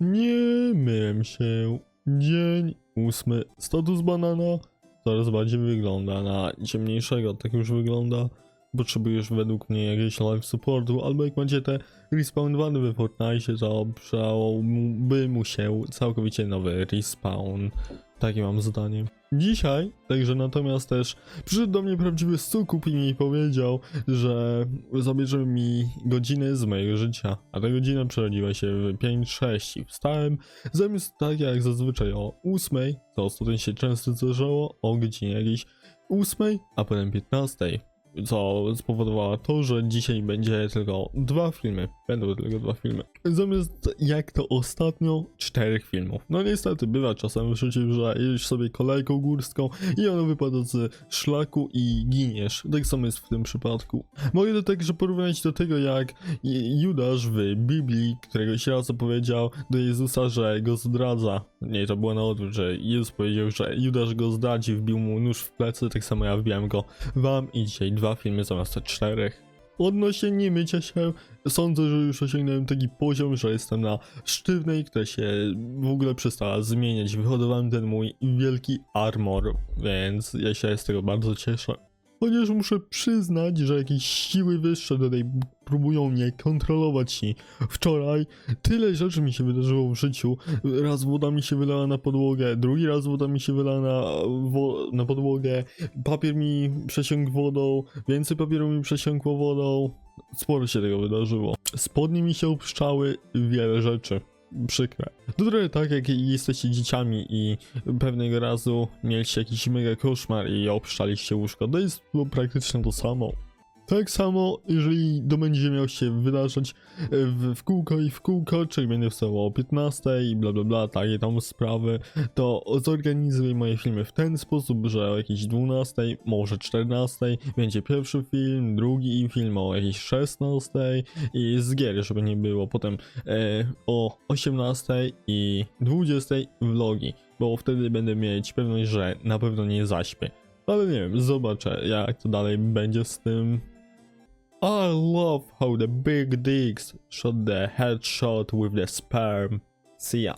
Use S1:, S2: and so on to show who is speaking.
S1: Nie myłem się. Dzień ósmy. Status banana coraz bardziej wygląda na ciemniejszego. Tak już wygląda. Potrzebujesz według mnie jakiegoś live supportu, albo jak macie te respawn wady we Fortnite, to przydałby mu się całkowicie nowy respawn. Takie mam zdanie. Dzisiaj, także natomiast też przyszedł do mnie prawdziwy sukup i mi powiedział, że zabierze mi godzinę z mojego życia, a ta godzina przerodziła się w 5-6 i wstałem zamiast tak jak zazwyczaj o 8, co ostatnio się często zdarzało, o godzinie jakiejś 8, a potem 15. Co spowodowało to, że dzisiaj będzie tylko dwa filmy. Będą tylko dwa filmy. Zamiast jak to ostatnio, czterech filmów. No niestety bywa czasem w życiu, że jedziesz sobie kolejką górską i ona wypada z szlaku i giniesz. Tak samo jest w tym przypadku. Mogę to także porównać do tego, jak Judasz w Biblii któregoś razu powiedział do Jezusa, że go zdradza. Nie, to było na odwrót, że Jezus powiedział, że Judasz go zdradzi, wbił mu nóż w plecy, tak samo ja wbiłem go wam i dzisiaj dwa filmy zamiast czterech. Odnośnie nie mycia się, sądzę, że już osiągnąłem taki poziom, że jestem na sztywnej, która się w ogóle przestała zmieniać. Wyhodowałem ten mój wielki armor, więc ja się z tego bardzo cieszę. Chociaż muszę przyznać, że jakieś siły wyższe tutaj próbują mnie kontrolować i wczoraj tyle rzeczy mi się wydarzyło w życiu. Raz woda mi się wylała na podłogę, drugi raz woda mi się wylała na, na podłogę, papier mi przesiąkł wodą, więcej papieru mi przesiąkło wodą. Sporo się tego wydarzyło. Spodnie mi się obszczały, wiele rzeczy. Przykre. To trochę tak, jak jesteście dzieciami i pewnego razu mieliście jakiś mega koszmar i obszczaliście łóżko. To jest było praktycznie to samo. Tak samo, jeżeli to będzie miał się wydarzać e, w, w kółko i w kółko, czyli będę wstawał o 15 i bla bla bla, takie tam sprawy, to zorganizuję moje filmy w ten sposób, że o jakiejś 12, może 14 będzie pierwszy film, drugi film o jakiejś 16 i z gier, żeby nie było. Potem e, o 18 i 20 vlogi, bo wtedy będę mieć pewność, że na pewno nie zaśpię. Ale nie wiem, zobaczę jak to dalej będzie z tym. I love how the big dicks shot the headshot with the sperm. See ya.